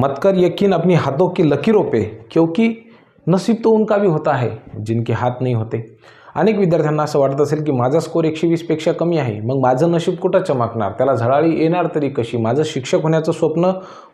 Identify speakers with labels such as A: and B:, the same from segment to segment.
A: मत कर यकीन अपनी हाथों की लकीरों पे क्योंकि नसीब तो उनका भी होता है जिनके हात नाही होते। अनेक विद्यार्थ्यांना असं वाटत असेल की माझा स्कोर एकशे वीसपेक्षा कमी आहे मग माझं नशीब कुठं चमकणार? त्याला झळाळी येणार तरी कशी? माझं शिक्षक होण्याचं स्वप्न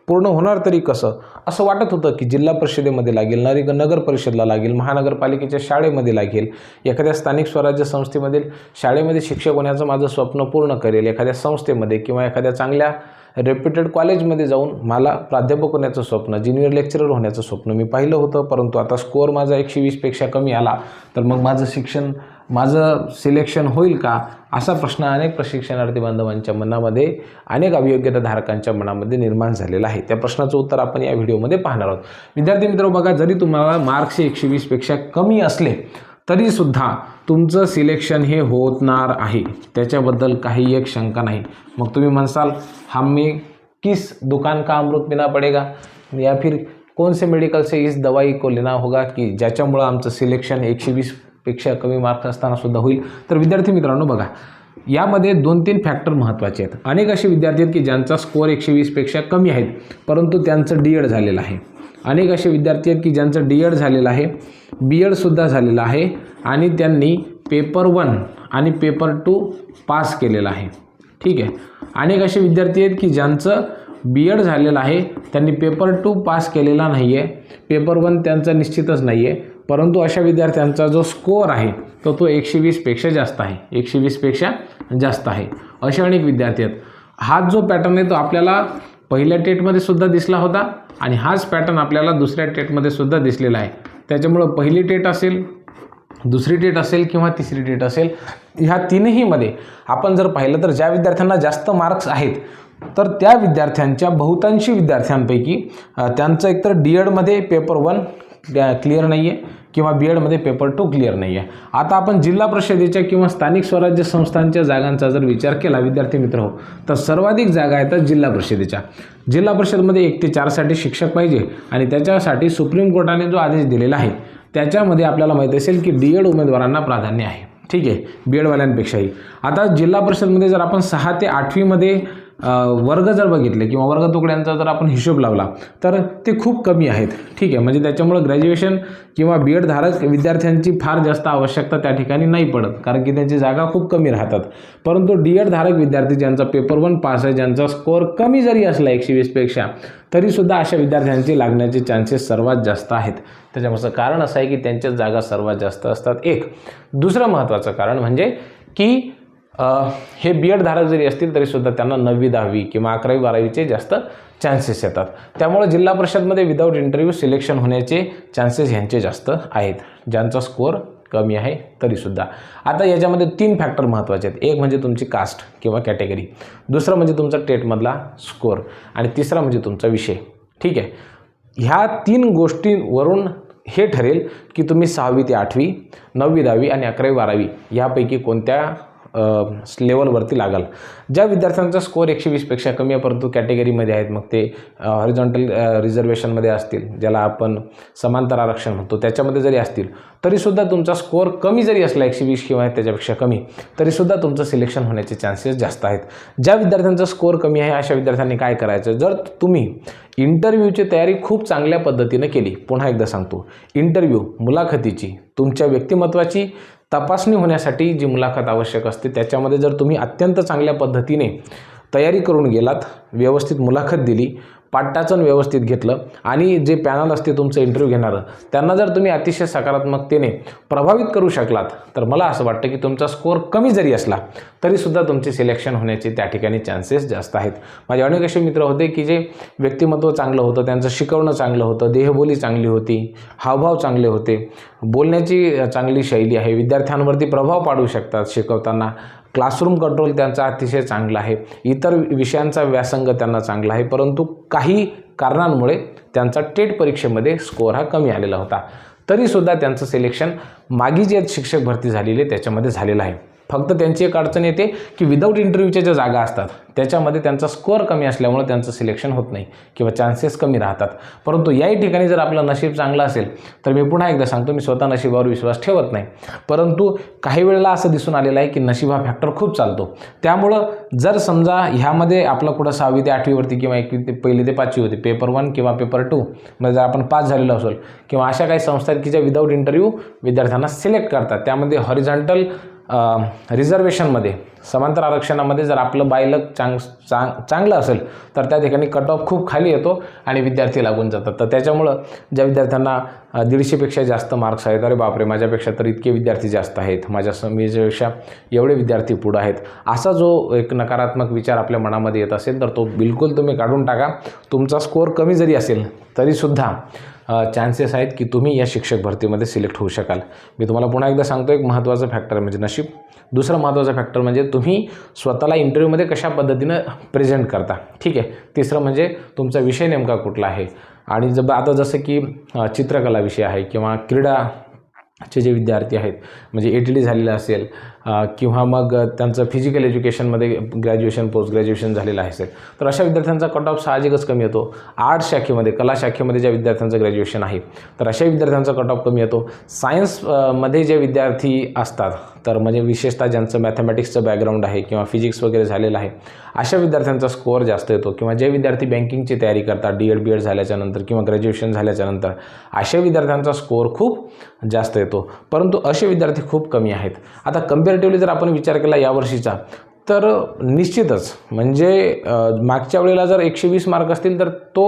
A: पूर्ण होणार तरी कसं? असं वाटत होतं की जिल्हा परिषदेमध्ये लागेल नरी नगर परिषदला लागेल महानगरपालिकेच्या शाळेमध्ये लागेल एखाद्या स्थानिक स्वराज्य संस्थेमधील शाळेमध्ये शिक्षक होण्याचं माझं स्वप्न पूर्ण करेल एखाद्या संस्थेमध्ये किंवा एखाद्या चांगल्या रेप्युटेड कॉलेजमध्ये जाऊन मला प्राध्यापक होण्याचं स्वप्न ज्युनियर लेक्चरर होण्याचं स्वप्न मी पाहिलं होतं परंतु आता स्कोअर माझा एकशे वीसपेक्षा कमी आला. तर मग माझं शिक्षण माझं सिलेक्शन होईल का? असा प्रश्न अनेक प्रशिक्षणार्थी बांधवांच्या मनामध्ये अनेक अभियोग्यताधारकांच्या मनामध्ये निर्माण झालेला आहे. त्या प्रश्नाचं उत्तर आपण या व्हिडिओमध्ये पाहणार आहोत. विद्यार्थी मित्र बघा जरी तुम्हाला मार्क्स एकशे वीसपेक्षा कमी असले तरीसुद्धा तुमचं सिलेक्शन हे होणार आहे. त्याच्याबद्दल काही एक शंका नाही. मग तुम्ही म्हणसाल हमें किस दुकान का अमृत पिना पडेगा? या फिर कौन से मेडिकल से इस दवाई को लेना होगा की ज्याच्यामुळं आमचं सिलेक्शन एकशे वीसपेक्षा कमी मार्क असतानासुद्धा होईल? तर विद्यार्थी मित्रांनो बघा यामध्ये दोन तीन फॅक्टर महत्त्वाचे आहेत. अनेक असे विद्यार्थी आहेत की ज्यांचा स्कोअर एकशे वीसपेक्षा कमी आहेत परंतु त्यांचं डी एड झालेलं आहे. अनेक असे विद्यार्थी आहेत की ज्यांचं डी एड झालेलं आहे बी एडसुद्धा झालेलं आहे आणि त्यांनी पेपर वन आणि पेपर टू पास केलेला आहे. ठीक आहे? अनेक असे विद्यार्थी आहेत की ज्यांचं बी एड झालेलं आहे त्यांनी पेपर टू पास केलेला नाही आहे पेपर वन त्यांचा निश्चितच नाही आहे परंतु अशा विद्यार्थ्यांचा जो स्कोअर आहे तो तो एकशे वीसपेक्षा जास्त आहे. एकशे वीसपेक्षा जास्त आहे. असे अनेक विद्यार्थी आहेत. हा जो पॅटर्न आहे तो आपल्याला पहिल्या टेटमध्ये सुद्धा दिसला होता आणि हाच पॅटर्न आपल्याला दुसऱ्या टेटमध्ये सुद्धा दिसलेला आहे. त्याच्यामुळं पहिली टेट असेल दुसरी टेट असेल किंवा तिसरी टेट असेल ह्या तीनहीमध्ये आपण जर पाहिलं तर ज्या विद्यार्थ्यांना जास्त मार्क्स आहेत तर त्या विद्यार्थ्यांच्या बहुतांशी विद्यार्थ्यांपैकी त्यांचं एकतर डी एडमध्ये पेपर वन क्लिअर नाही आहे किंवा बी एडमध्ये पेपर टू क्लिअर नाही आहे आता आपण जिल्हा परिषदेच्या किंवा स्थानिक स्वराज्य संस्थांच्या जागांचा जर विचार केला विद्यार्थी मित्र हो तर सर्वाधिक जागा येतात जिल्हा परिषदेच्या. जिल्हा परिषदमध्ये एक ते चारसाठी शिक्षक पाहिजे आणि त्याच्यासाठी सुप्रीम कोर्टाने जो आदेश दिलेला आहे त्याच्यामध्ये आपल्याला माहीत असेल की डी एड उमेदवारांना प्राधान्य आहे. ठीक आहे बी एडवाल्यांपेक्षाही आता जिल्हा परिषदमध्ये जर आपण सहा ते आठवीमध्ये वर्ग जर बघितले किंवा वर्ग तुकड्यांचा जर आपण हिशोब लावला तर ते खूप कमी आहेत. ठीक आहे म्हणजे त्याच्यामुळं ग्रॅज्युएशन किंवा बी एड धारक विद्यार्थ्यांची फार जास्त आवश्यकता त्या ठिकाणी नाही पडत कारण की त्यांची जागा खूप कमी राहतात. परंतु डी एड धारक विद्यार्थी ज्यांचा पेपर वन पास आहे ज्यांचा स्कोअर कमी जरी असला एकशे वीसपेक्षा तरीसुद्धा अशा विद्यार्थ्यांची लागण्याचे चान्सेस सर्वात जास्त आहेत. त्याच्यामुळं कारण असं आहे की त्यांच्याच जागा सर्वात जास्त असतात. एक दुसरं महत्त्वाचं कारण म्हणजे की हे बी एड धारक जरी असतील तरीसुद्धा त्यांना नववी दहावी किंवा अकरावी बारावीचे जास्त चान्सेस येतात. त्यामुळे जिल्हा परिषदमध्ये विदाऊट इंटरव्ह्यू सिलेक्शन होण्याचे चान्सेस ह्यांचे जास्त आहेत. ज्यांचा स्कोअर कमी आहे तरीसुद्धा आता याच्यामध्ये तीन फॅक्टर महत्त्वाचे आहेत. एक म्हणजे तुमची कास्ट किंवा कॅटेगरी दुसरं म्हणजे तुमचा टेटमधला स्कोअर आणि तिसरा म्हणजे तुमचा विषय. ठीक आहे? ह्या तीन गोष्टींवरून हे ठरेल की तुम्ही सहावी ते आठवी नववी दहावी आणि अकरावी बारावी यापैकी कोणत्या लेवलवरती लागाल. ज्या विद्यार्थ्यांचा स्कोअर एकशे वीसपेक्षा कमी आहे परंतु कॅटेगरीमध्ये आहेत मग ते हॉरिझॉन्टल रिझर्वेशनमध्ये असतील ज्याला आपण समांतर आरक्षण म्हणतो त्याच्यामध्ये जरी असतील तरीसुद्धा तुमचा स्कोअर कमी जरी असला एकशे वीस किंवा त्याच्यापेक्षा कमी तरीसुद्धा तुमचं सिलेक्शन होण्याचे चान्सेस जास्त आहेत. ज्या विद्यार्थ्यांचा स्कोअर कमी आहे अशा विद्यार्थ्यांनी काय करायचं? जर तुम्ही इंटरव्ह्यूची तयारी खूप चांगल्या पद्धतीनं केली पुन्हा एकदा सांगतो. इंटरव्ह्यू मुलाखतीची तुमच्या व्यक्तिमत्वाची तपासणी होण्यासाठी जी मुलाखत आवश्यक असते त्याच्यामध्ये जर तुम्ही अत्यंत चांगल्या पद्धतीने तयारी करून गेलात व्यवस्थित मुलाखत दिली पाठटाचन व्यवस्थित घेतलं. आणि जे पॅनल असते तुमचं इंटरव्ह्यू घेणारं त्यांना जर तुम्ही अतिशय सकारात्मकतेने प्रभावित करू शकलात तर मला असं वाटतं की तुमचा स्कोअर कमी जरी असला तरीसुद्धा तुमचे सिलेक्शन होण्याचे त्या ठिकाणी चान्सेस जास्त आहेत. माझे अनेक असे मित्र होते की जे व्यक्तिमत्व चांगलं होतं त्यांचं शिकवणं चांगलं होतं देहबोली चांगली होती हावभाव चांगले होते. बोलण्याची चांगली शैली आहे विद्यार्थ्यांवरती प्रभाव पाडू शकतात शिकवताना. क्लासरूम कंट्रोल त्यांचा अतिशय चांगला आहे. इतर विषयांचा व्यासंग त्यांना चांगला आहे. परंतु काही कारणांमुळे त्यांचा टेट परीक्षेमध्ये स्कोअर हा कमी आलेला होता. तरीसुद्धा त्यांचं सिलेक्शन मागी जे शिक्षक भरती झालेली आहे त्याच्यामध्ये झालेलं आहे. फक्त त्यांची एक अडचण येते की विदाऊट इंटरव्ह्यूच्या ज्या जागा असतात त्याच्यामध्ये त्यांचा स्कोअर कमी असल्यामुळे त्यांचं सिलेक्शन होत नाही किंवा चान्सेस कमी राहतात. परंतु याही ठिकाणी जर आपलं नशीब चांगलं असेल तर मी पुन्हा एकदा सांगतो मी स्वतः नशिबावर विश्वास ठेवत नाही. परंतु काही वेळेला असं दिसून आलेलं आहे की नशीब हा फॅक्टर खूप चालतो. त्यामुळं जर समजा ह्यामध्ये आपलं कुठं सहावी ते आठवीवरती किंवा एकवी ते पहिली ते पाचवी होती पेपर वन किंवा पेपर टू मध्ये जर आपण पास झालेलो असेल किंवा अशा काही संस्था आहेत की ज्या विदाऊट इंटरव्ह्यू विद्यार्थ्यांना सिलेक्ट करतात त्यामध्ये हॉरिझॉन्टल रिझर्वेशनमध्ये समांतर आरक्षणामध्ये जर आपलं बायलक चांग चांग चांगलं असेल तर त्या ठिकाणी कट ऑफ खूप खाली येतो आणि विद्यार्थी लागून जातात. तर त्याच्यामुळं ज्या विद्यार्थ्यांना दीडशेपेक्षा जास्त मार्क्स आहेत अरे बापरे माझ्यापेक्षा तर इतके विद्यार्थी जास्त आहेत माझ्या समीपेक्षा एवढे विद्यार्थी पुढं आहेत असा जो एक नकारात्मक विचार आपल्या मनामध्ये येत असेल तर तो बिलकुल तुम्ही काढून टाका. तुमचा स्कोअर कमी जरी असेल तरीसुद्धा चान्सेस आहेत की तुम्ही या शिक्षक भरतीमध्ये सिलेक्ट होऊ शकाल. मी तुम्हाला पुन्हा एकदा सांगतो एक महत्त्वाचं फॅक्टर म्हणजे नशीब. दुसरं महत्त्वाचं फॅक्टर म्हणजे तुम्ही स्वतःला इंटरव्ह्यूमध्ये कशा पद्धतीनं प्रेझेंट करता. ठीक आहे? तिसरं म्हणजे तुमचा विषय नेमका कुठला आहे? आणि जब आता जसं की चित्रकलाविषय चित्रकला विषय आहे किंवा क्रीडा चे जे विद्यार्थी आहेत म्हणजे ए टी डी झालेलं असेल किंवा मग त्यांचं फिजिकल एज्युकेशनमध्ये ग्रॅज्युएशन पोस्ट ग्रॅज्युएशन झालेलं असेल तर अशा विद्यार्थ्यांचा कट ऑफ साहजिकच कमी येतो आर्ट्स शाखेमध्ये कला शाखेमध्ये ज्या विद्यार्थ्यांचं ग्रॅज्युएशन आहे तर अशा विद्यार्थ्यांचा कट ऑफ कमी येतो सायन्समध्ये जे विद्यार्थी असतात तर म्हणजे विशेषतः ज्यांचं मॅथमॅटिक्सचं बॅकग्राऊंड आहे किंवा फिजिक्स वगैरे झालेलं आहे अशा विद्यार्थ्यांचा स्कोअर जास्त येतो किंवा जे विद्यार्थी बँकिंगची तयारी करतात डी एड बी एड झाल्याच्यानंतर किंवा ग्रॅज्युएशन झाल्याच्यानंतर अशा विद्यार्थ्यांचा स्कोअर खूप जास्त येतो. परंतु असे विद्यार्थी खूप कमी आहेत. आता कम्पॅरेटिव्हली जर आपण विचार केला यावर्षीचा तर निश्चितच म्हणजे मागच्या वेळेला जर एकशे वीस मार्क असतील तर तो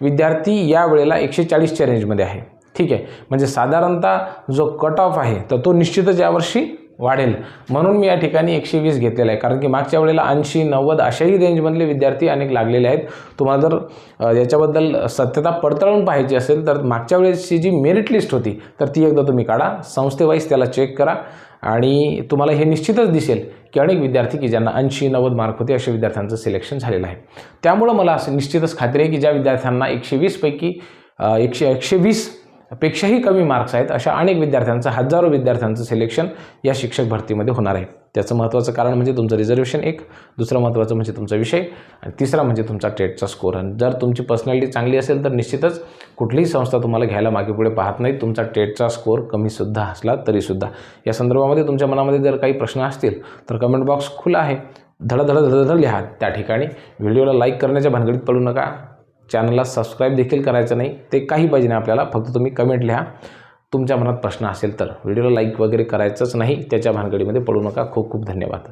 A: विद्यार्थी या वेळेला एकशे चाळीसच्या रेंजमध्ये आहे. ठीक आहे. म्हणजे साधारणतः जो कट ऑफ आहे तर तो निश्चितच यावर्षी वाढेल. म्हणून मी या ठिकाणी एकशे वीस घेतलेला आहे. कारण की मागच्या वेळेला ऐंशी नव्वद अशाही रेंजमधले विद्यार्थी अनेक लागलेले आहेत. तुम्हाला जर याच्याबद्दल सत्यता पडताळून पाहायची असेल तर मागच्या वेळेसची जी मेरिट लिस्ट होती तर ती एकदा तुम्ही काढा. संस्थेवाईज त्याला चेक करा. आणि तुम्हाला हे निश्चितच दिसेल की अनेक विद्यार्थी की ज्यांना ऐंशी नव्वद मार्क होते अशा विद्यार्थ्यांचं सिलेक्शन झालेलं आहे. त्यामुळं मला असं निश्चितच खात्री आहे की ज्या विद्यार्थ्यांना एकशे वीसपैकी एकशे एकशे वीस पेक्षाही कमी मार्क्स आहेत. अशा अनेक विद्यार्थ्यांचं हजारो विद्यार्थ्यांचं सिलेक्शन या शिक्षक भरतीमध्ये होणार आहे. त्याचं महत्त्वाचं कारण म्हणजे तुमचं रिझर्वेशन एक. दुसरं महत्त्वाचं म्हणजे तुमचा विषय. आणि तिसरा म्हणजे तुमचा टेटचा स्कोर आणि जर तुमची पर्सनॅलिटी चांगली असेल तर निश्चितच कुठलीही संस्था तुम्हाला घ्यायला मागे पुढे पाहत नाही तुमचा टेटचा स्कोर कमीसुद्धा असला तरीसुद्धा या संदर्भामध्ये तुमच्या मनामध्ये जर काही प्रश्न असतील तर कमेंट बॉक्स खुला आहे. धडधड धडधड लिहा. त्या ठिकाणी व्हिडिओला लाईक करण्याच्या भानगडीत पडू नका. चॅनलला सबस्क्राईब देखील करायचं नाही ते काही पाहिजे नाही आपल्याला फक्त तुम्ही कमेंट लिहा. तुमच्या मनात प्रश्न असेल तर. व्हिडिओला लाईक वगैरे करायचंच नाही त्याच्या भानगडीमध्ये पडू नका. खूप खूप धन्यवाद.